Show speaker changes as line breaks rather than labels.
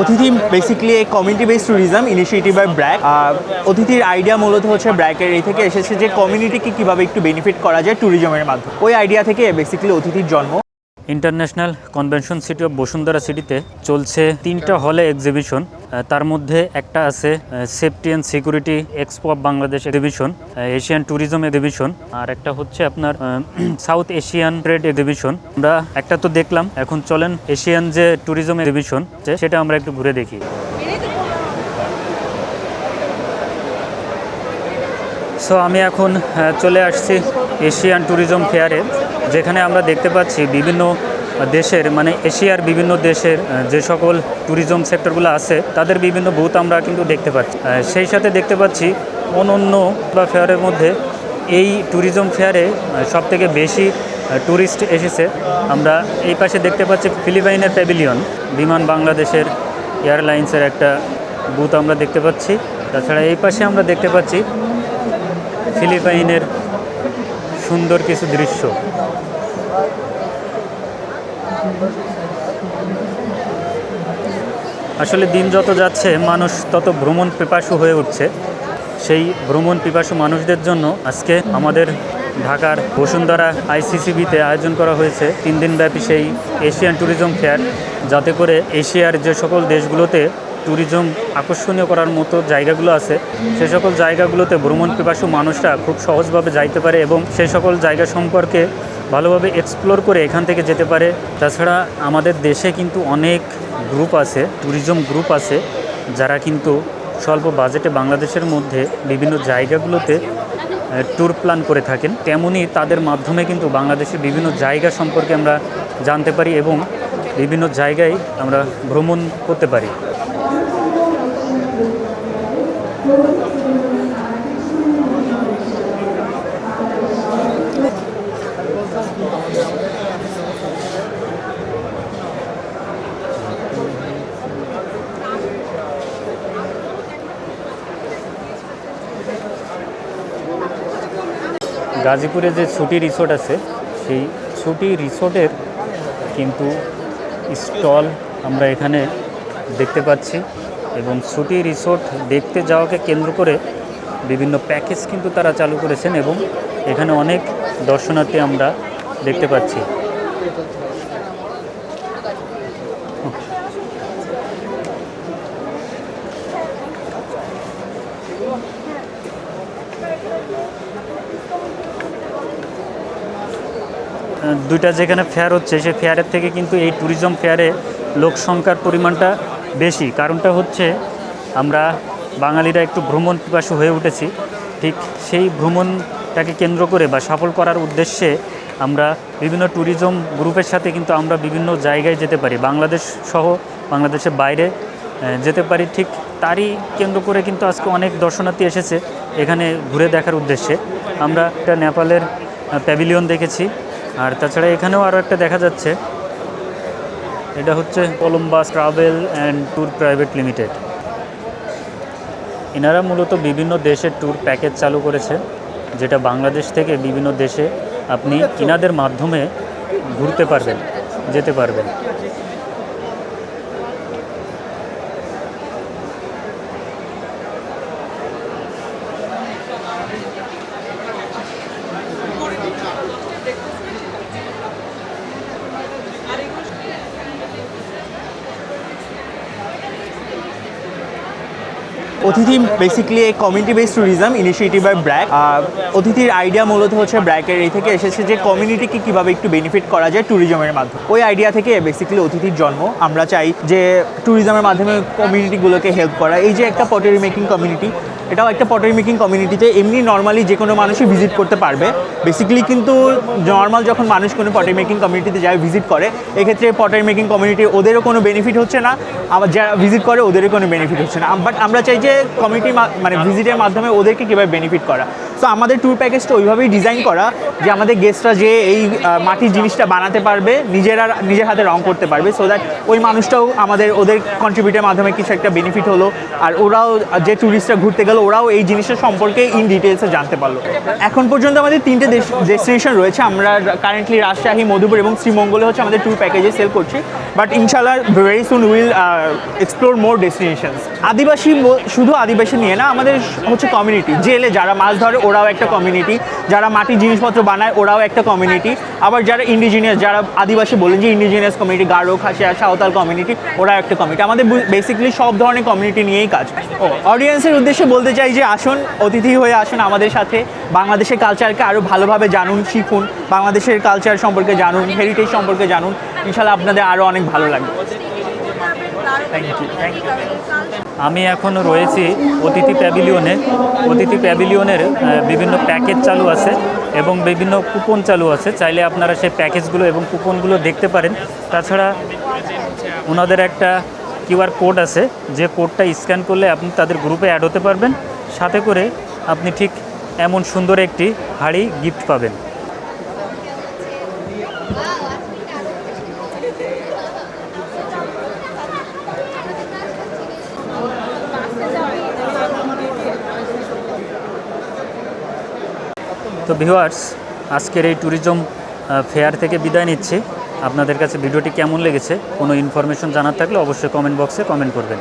অতিথি বেসিক্যালি এই community based tourism initiative by BRAC অতিথির আইডিয়া মূলত হচ্ছে ব্র্যাকের এই থেকে এসেছে যে কমিউনিটিকে কীভাবে একটু বেনিফিট করা যায় ট্যুরিজমের মাধ্যমে। ওই আইডিয়া থেকে বেসিক্যালি অতিথির জন্ম।
International convention city of Bashundhara সিটিতে চলছে তিনটা হলে এক্সিবিশন তার মধ্যে একটা আছে safety and security expo of Bangladesh exhibition Asian tourism exhibition আর একটা হচ্ছে আপনার সাউথ এশিয়ান ট্রেড এক্সিবিশন আমরা একটা তো দেখলাম, এখন চলেন এশিয়ান যে ট্যুরিজম এক্সিবিশন সেটা আমরা একটু ঘুরে দেখি। সো আমি এখন চলে আসছি এশিয়ান ট্যুরিজম ফেয়ারে যেখানে আমরা দেখতে পাচ্ছি বিভিন্ন দেশের মানে এশিয়ার বিভিন্ন দেশের যে সকল ট্যুরিজম সেক্টরগুলো আছে, তাদের বিভিন্ন বুথ আমরা কিন্তু দেখতে পাচ্ছি। সেই সাথে দেখতে পাচ্ছি অনন্য বা ফেয়ারের মধ্যে এই ট্যুরিজম ফেয়ারে সব থেকে বেশি ট্যুরিস্ট এসেছে। আমরা এই পাশে দেখতে পাচ্ছি ফিলিপাইনের প্যাভিলিয়ন বিমান বাংলাদেশের এয়ারলাইন্সের একটা বুথ আমরা দেখতে পাচ্ছি। তাছাড়া এই পাশে আমরা দেখতে পাচ্ছি ফিলিপাইনের সুন্দর কিছু দৃশ্য। আসলে দিন যত যাচ্ছে, মানুষ তত ভ্রমণ পিপাসু হয়ে উঠছে। সেই ভ্রমণ পিপাসু মানুষদের জন্য আজকে আমাদের ঢাকার বসুন্ধরা আইসিসিবিতে আয়োজন করা হয়েছে তিন দিনব্যাপী সেই এশিয়ান ট্যুরিজম ফেয়ার। যাতে করে এশিয়ার যে সকল দেশগুলোতে ট্যুরিজম আকর্ষণীয় করার মতো জায়গাগুলো আছে। সে সকল জায়গাগুলোতে ভ্রমণ পিপাসু মানুষরা খুব সহজভাবে যাইতে পারে এবং সেই সকল জায়গা সম্পর্কে ভালোভাবে এক্সপ্লোর করে এখান থেকে যেতে পারে। তাছাড়া আমাদের দেশে কিন্তু অনেক গ্রুপ আছে ট্যুরিজম গ্রুপ আছে, যারা কিন্তু স্বল্প বাজেটে বাংলাদেশের মধ্যে বিভিন্ন জায়গাগুলোতে ট্যুর প্ল্যান করে থাকেন। তেমনই তাদের মাধ্যমে কিন্তু বাংলাদেশের বিভিন্ন জায়গা সম্পর্কে আমরা জানতে পারি এবং বিভিন্ন জায়গায় আমরা ভ্রমণ করতে পারি। গাজীপুরে যে ছুটি রিসোর্ট আছে সেই ছুটি রিসোর্টের কিন্তু স্টল আমরা এখানে দেখতে পাচ্ছি। এবং ছুটি রিসোর্ট দেখতে যাওয়াকে কেন্দ্র করে বিভিন্ন প্যাকেজ কিন্তু তারা চালু করেছেন এবং এখানে অনেক দর্শনার্থী আমরা দেখতে পাচ্ছি। দুইটা যেখানে ফেয়ার হচ্ছে, সেই ফেয়ারের থেকে কিন্তু এই ট্যুরিজম ফেয়ারে লোক সংখ্যার পরিমাণটা বেশি। কারণটা হচ্ছে আমরা বাঙালিরা একটু ভ্রমণ পিপাসু হয়ে উঠেছি। ঠিক সেই ভ্রমণটাকে কেন্দ্র করে বা সফল করার উদ্দেশ্যে আমরা বিভিন্ন ট্যুরিজম গ্রুপের সাথে কিন্তু আমরা বিভিন্ন জায়গায় যেতে পারি। বাংলাদেশ সহ বাংলাদেশের বাইরে যেতে পারি। ঠিক তারই কেন্দ্র করে কিন্তু আজকে অনেক দর্শনার্থী এসেছে এখানে ঘুরে দেখার উদ্দেশ্যে। আমরা একটা নেপালের প্যাভিলিয়ন দেখেছি। আর তাছাড়া এখানেও আরও একটা দেখা যাচ্ছে। এটা হচ্ছে Columbus travel and tour private limited এনারা মূলত বিভিন্ন দেশের ট্যুর প্যাকেজ চালু করেছে যেটা বাংলাদেশ থেকে বিভিন্ন দেশে আপনি ইনাদের মাধ্যমে ঘুরতে পারবেন যেতে পারবেন।
অতিথি বেসিক্যালি এই community based tourism initiative by BRAC অতিথির আইডিয়া মূলত হচ্ছে ব্র্যাকের এই থেকে এসেছে যে কমিউনিটিকে কীভাবে একটু বেনিফিট করা যায় ট্যুরিজমের মাধ্যমে। ওই আইডিয়া থেকে বেসিক্যালি অতিথির জন্ম। আমরা চাই যে ট্যুরিজমের মাধ্যমে কমিউনিটিগুলোকে হেল্প করা। এই যে একটা পটারি মেকিং কমিউনিটি এটাও একটা পটারি মেকিং কমিউনিটিতে এমনি নর্মালি যে কোনো মানুষই ভিজিট করতে পারবে। বেসিক্যালি কিন্তু নর্মাল যখন মানুষ কোনো পটারি মেকিং কমিউনিটিতে যায় ভিজিট করে, এক্ষেত্রে পটারি মেকিং কমিউনিটি ওদেরও কোনো বেনিফিট হচ্ছে না, আবার যারা ভিজিট করে ওদেরও কোনো বেনিফিট হচ্ছে না। বাট আমরা চাই যে কমিউনিটি মানে ভিজিটের মাধ্যমে ওদেরকে কীভাবে বেনিফিট করা। তো আমাদের ট্যুর প্যাকেজটা ওইভাবেই ডিজাইন করা যে আমাদের গেস্টরা যে এই মাটির জিনিসটা বানাতে পারবে, নিজেরা নিজের হাতে রং করতে পারবে সো দ্যাট ওই মানুষটাও আমাদের ওদের কন্ট্রিবিউটের মাধ্যমে কিছু একটা বেনিফিট হলো। আর ওরাও যে ট্যুরিস্টরা ঘুরতে গেল ওরাও এই জিনিসটা সম্পর্কে ইন ডিটেলসে জানতে পারল। এখন পর্যন্ত আমাদের তিনটে ডেস্টিনেশন রয়েছে। আমরা কারেন্টলি রাজশাহী, মধুপুর এবং শ্রীমঙ্গলে হচ্ছে আমাদের ট্যুর প্যাকেজে সেল করছি। বাট ইনশাল্লাহ very soon will explore more destinations আদিবাসী শুধু আদিবাসী নিয়ে না, আমাদের হচ্ছে কমিউনিটি জেলে যারা মাছ ধরে, ওরাও একটা কমিউনিটি যারা মাটির জিনিসপত্র বানায়, ওরাও একটা কমিউনিটি আবার যারা ইন্ডিজিনিয়াস যারা আদিবাসী বলেন যে indigenous community Garo, Khasia, Santal community Oraon একটা কমিউনিটি আমাদের বেসিক্যালি সব ধরনের কমিউনিটি নিয়েই কাজ। ও অডিয়েন্সের উদ্দেশ্যে বলতে চাই যে আসুন, অতিথি হয়ে আসুন আমাদের সাথে। বাংলাদেশের কালচারকে আরও ভালোভাবে জানুন, শিখুন। বাংলাদেশের কালচার সম্পর্কে জানুন হেরিটেজ সম্পর্কে জানুন। ইনশাল্লাহ আপনাদের আরও অনেক ভালো লাগবে.
আমি এখন রয়েছি অতিথি প্যাভিলিয়নে। অতিথি প্যাভিলিয়নের বিভিন্ন প্যাকেজ চালু আছে এবং বিভিন্ন কুপন চালু আছে। চাইলে আপনারা সেই প্যাকেজগুলো এবং কুপনগুলো দেখতে পারেন। তাছাড়া ওনাদের একটা কিউআর কোড আছে, যে কোডটা স্ক্যান করলে আপনি তাদের গ্রুপে অ্যাড হতে পারবেন, সাথে করে আপনি ঠিক এমন সুন্দর একটি হাড়ি গিফট পাবেন। তো ভিউয়ার্স আজকের এই ট্যুরিজম ফেয়ার থেকে বিদায় নিচ্ছি। আপনাদের কাছে ভিডিওটি কেমন লেগেছে কোনো ইনফরমেশন জানার থাকলে অবশ্যই কমেন্ট বক্সে কমেন্ট করবেন।